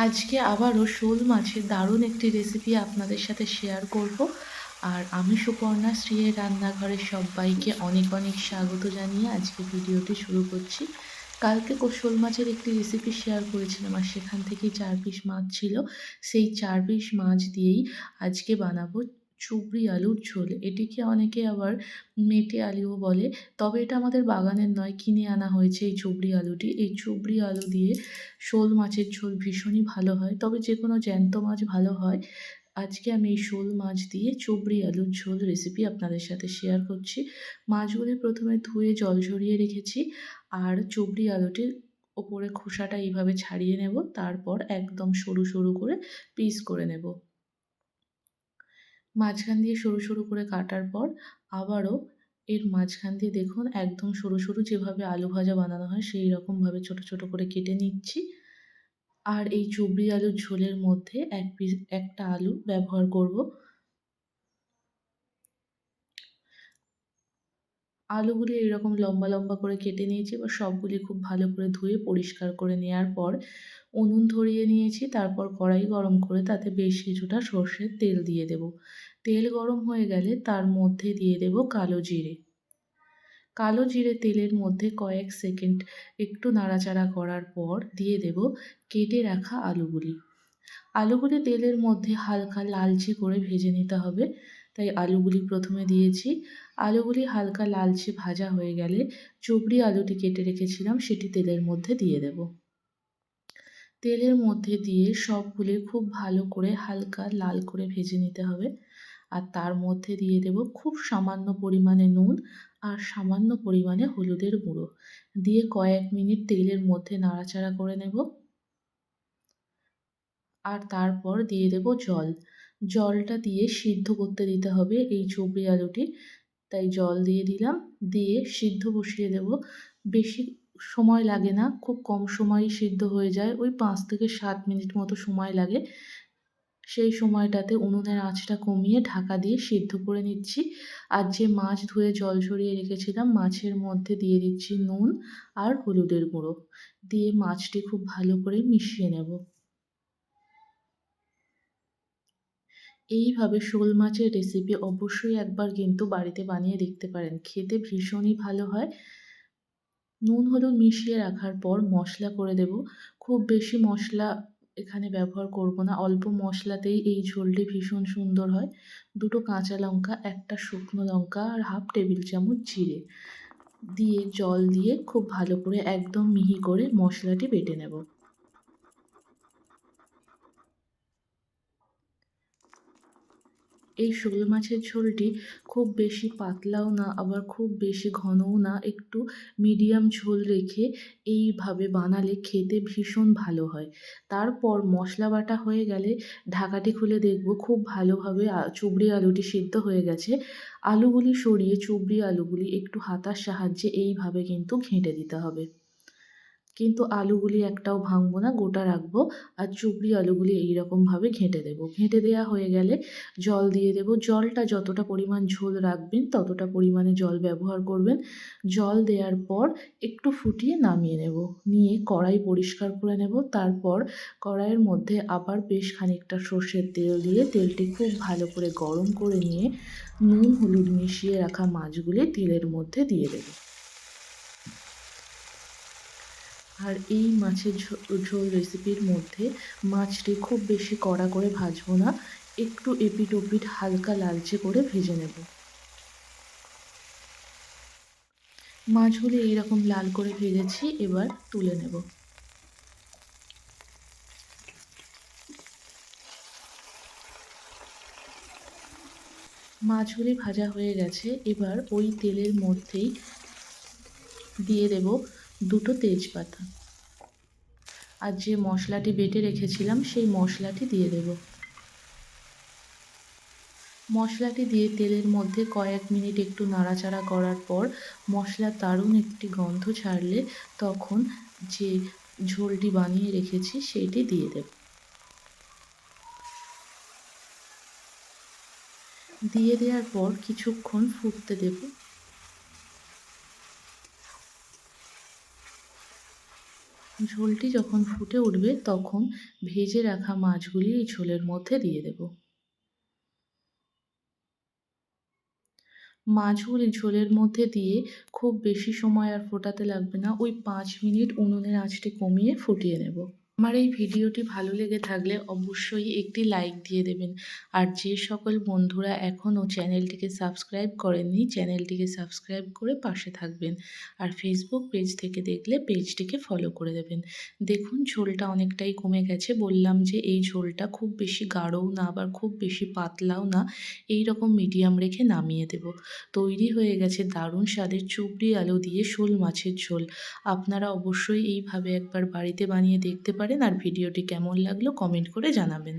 আজকে আবারও শোল মাছের দারুণ একটি রেসিপি আপনাদের সাথে শেয়ার করব। আর আমি সুপর্ণা, শ্রীয়ের রান্নাঘরের সবাইকে অনেক অনেক স্বাগত জানিয়ে আজকে ভিডিওটি শুরু করছি। কালকে কো- শোল মাছের একটি রেসিপি শেয়ার করেছিলাম আর সেখান থেকে চার পিস মাছ ছিল। সেই চার পিস মাছ দিয়েই আজকে বানাবো চুবড়ি আলুর ঝোল, এটিকে অনেকে আবার মেটে আলুও বলে। তবে এটা আমাদের বাগানের নয়, কিনে আনা হয়েছে এই চুবড়ি আলুটি। এই চুবড়ি আলু দিয়ে শোল মাছের ঝোল ভীষণই ভালো হয়। তবে যে কোনো জ্যান্ত মাছ ভালো হয়। আজকে আমি এই শোল মাছ দিয়ে চুবড়ি আলুর ঝোল রেসিপি আপনাদের সাথে শেয়ার করছি। মাছগুলি প্রথমে ধুয়ে জল ঝরিয়ে রেখেছি আর চুবড়ি আলুটির ওপরে খোসাটা এইভাবে ছাড়িয়ে নেব। তারপর একদম সরু সরু করে পিস করে নেব। মাঝখান দিয়ে সরু সরু করে কাটার পর আবারও এর মাঝখান দিয়ে দেখুন একদম সরু সরু যেভাবে আলু ভাজা বানানো হয় সেই রকমভাবে ছোট ছোট করে কেটে নিচ্ছি। আর এই চুবড়ি আলুর ঝোলের মধ্যে এক পিস, একটা আলু ব্যবহার করব। আলুগুলি এরকম লম্বা লম্বা করে কেটে নিয়েছি, এবার সবগুলি খুব ভালো করে ধুয়ে পরিষ্কার করে নেওয়ার পর উনুন ধরিয়ে নিয়েছি, তারপর কড়াই গরম করে তাতে বেশ কিছুটা সর্ষের তেল দিয়ে দেব। তেল গরম হয়ে গেলে তার মধ্যে দিয়ে দেব কালো জিরে। কালো জিরে তেলের মধ্যে কয়েক সেকেন্ড একটু নাড়াচাড়া করার পর দিয়ে দেব কেটে রাখা আলুগুলি। আলুগুলি তেলের মধ্যে হালকা লালচে করে ভেজে নিতে হবে। তাই আলুগুলি প্রথমে দিয়েছি। আলুগুলি হালকা লালচে ভাজা হয়ে গেলে চুবড়ি আলুটি কেটে রেখেছিলাম, সেটি তেলের মধ্যে দিয়ে দেব। তেলের মধ্যে দিয়ে সবগুলি খুব ভালো করে হালকা লাল করে ভেজে নিতে হবে। আর তার মধ্যে দিয়ে দেব খুব সামান্য পরিমাণে নুন আর সামান্য পরিমাণে হলুদের গুঁড়ো। দিয়ে কয়েক মিনিট তেলের মধ্যে নাড়াচাড়া করে নেব। আর তারপর দিয়ে দেব জল। জলটা দিয়ে সিদ্ধ করতে দিতে হবে এই চুবড়ি আলুটি। তাই জল দিয়ে দিলাম, দিয়ে সিদ্ধ বসিয়ে দেব। বেশি সময় লাগে না, খুব কম সময়ই সিদ্ধ হয়ে যায়, ওই পাঁচ থেকে সাত মিনিট মতো সময় লাগে। সেই সময়টাতে উনুনের আঁচটা কমিয়ে ঢাকা দিয়ে সিদ্ধ করে নিচ্ছি। আর যে মাছ ধুয়ে জল ঝরিয়ে রেখেছিলাম, মাছের মধ্যে দিয়ে দিচ্ছি নুন আর হলুদের গুঁড়ো। দিয়ে মাছটি খুব ভালো করে মিশিয়ে নেব। এইভাবে শোল মাছের রেসিপি অবশ্যই একবার কিন্তু বাড়িতে বানিয়ে দেখতে পারেন। খেতে ভীষণই ভালো হয়। নুন, হলুদ মিশিয়ে রাখার পর মশলা করে দেব। খুব বেশি মশলা এখানে ব্যবহার করব না। অল্প মশলাতেই এই ঝোলটি ভীষণ সুন্দর হয়। দুটো কাঁচা লঙ্কা, একটা শুকনো লঙ্কা আর হাফ টেবিল চামচ জিরে দিয়ে জল দিয়ে খুব ভালো করে একদম মিহি করে মশলাটি বেটে নেব। এই শোল মাছের ঝোলটি খুব বেশি পাতলাও না, আবার খুব বেশি ঘনও না, একটু মিডিয়াম ঝোল রেখে এইভাবে বানালে খেতে ভীষণ ভালো হয়। তারপর মশলা বাটা হয়ে গেলে ঢাকাটি খুলে দেখব, খুব ভালোভাবে চুবড়ি আলুটি সিদ্ধ হয়ে গেছে। আলুগুলি সরিয়ে চুবড়ি আলুগুলি একটু হাতার সাহায্যে এইভাবে কিন্তু ঘেঁটে দিতে হবে। কিন্তু আলুগুলি একটাও ভাঙবো না, গোটা রাখব। আর চুবড়ি আলুগুলি এইরকমভাবে ঘেঁটে দেবো। ঘেঁটে দেওয়া হয়ে গেলে জল দিয়ে দেবো। জলটা যতটা পরিমাণ ঝোল রাখবেন, ততটা পরিমাণে জল ব্যবহার করবেন। জল দেওয়ার পর একটু ফুটিয়ে নামিয়ে নেব। নিয়ে কড়াই পরিষ্কার করে নেব। তারপর কড়াইয়ের মধ্যে আবার বেশ খানিকটা সর্ষের তেল দিয়ে তেলটি খুব ভালো করে গরম করে নিয়ে নুন, হলুদ মিশিয়ে রাখা মাছগুলি তেলের মধ্যে দিয়ে দেবো। আর এই মাছের ঝোল রেসিপির মধ্যে মাছটি খুব বেশি কড়া করে ভাজবো না, একটু এপিট ওপিট হালকা লালচে করে ভেজে নেব। মাছগুলি এইরকম লাল করে ভেজেছি, এবার তুলে নেব। মাছগুলি ভাজা হয়ে গেছে, এবার ওই তেলের মধ্যেই দিয়ে দেব দুটো তেজপাতা। আর যে মশলাটি বেটে রেখেছিলাম, সেই মশলাটি দিয়ে দেব। মশলাটি দিয়ে তেলের মধ্যে কয়েক মিনিট একটু নাড়াচাড়া করার পর মশলার দারুণ একটি গন্ধ ছাড়লে তখন যে ঝোলটি বানিয়ে রেখেছি সেইটি দিয়ে দেব। দিয়ে দেওয়ার পর কিছুক্ষণ ফুটতে দেবো। ঝোলটি যখন ফুটে উঠবে, তখন ভেজে রাখা মাছগুলি এই ঝোলের মধ্যে দিয়ে দেব। মাছগুলি ঝোলের মধ্যে দিয়ে খুব বেশি সময় আর ফোটাতে লাগবে না। ওই পাঁচ মিনিট উনুনের আঁচটি কমিয়ে ফুটিয়ে নেব। আমার এই ভিডিওটি ভালো লেগে থাকলে অবশ্যই একটি লাইক দিয়ে দেবেন। আর যে সকল বন্ধুরা এখনও চ্যানেলটিকে সাবস্ক্রাইব করেননি, চ্যানেলটিকে সাবস্ক্রাইব করে পাশে থাকবেন। আর ফেসবুক পেজ থেকে দেখলে পেজটিকে ফলো করে দেবেন। দেখুন, ঝোলটা অনেকটাই কমে গেছে। বললাম যে এই ঝোলটা খুব বেশি গাঢ়ও না আবার খুব বেশি পাতলাও না, এই রকম মিডিয়াম রেখে নামিয়ে দেব। তৈরি হয়ে গেছে দারুণ স্বাদের চুবড়ি আলু দিয়ে শোল মাছের ঝোল। আপনারা অবশ্যই এইভাবে একবার বাড়িতে বানিয়ে দেখতে পারেন আর ভিডিওটি কেমন লাগল কমেন্ট করে জানাবেন।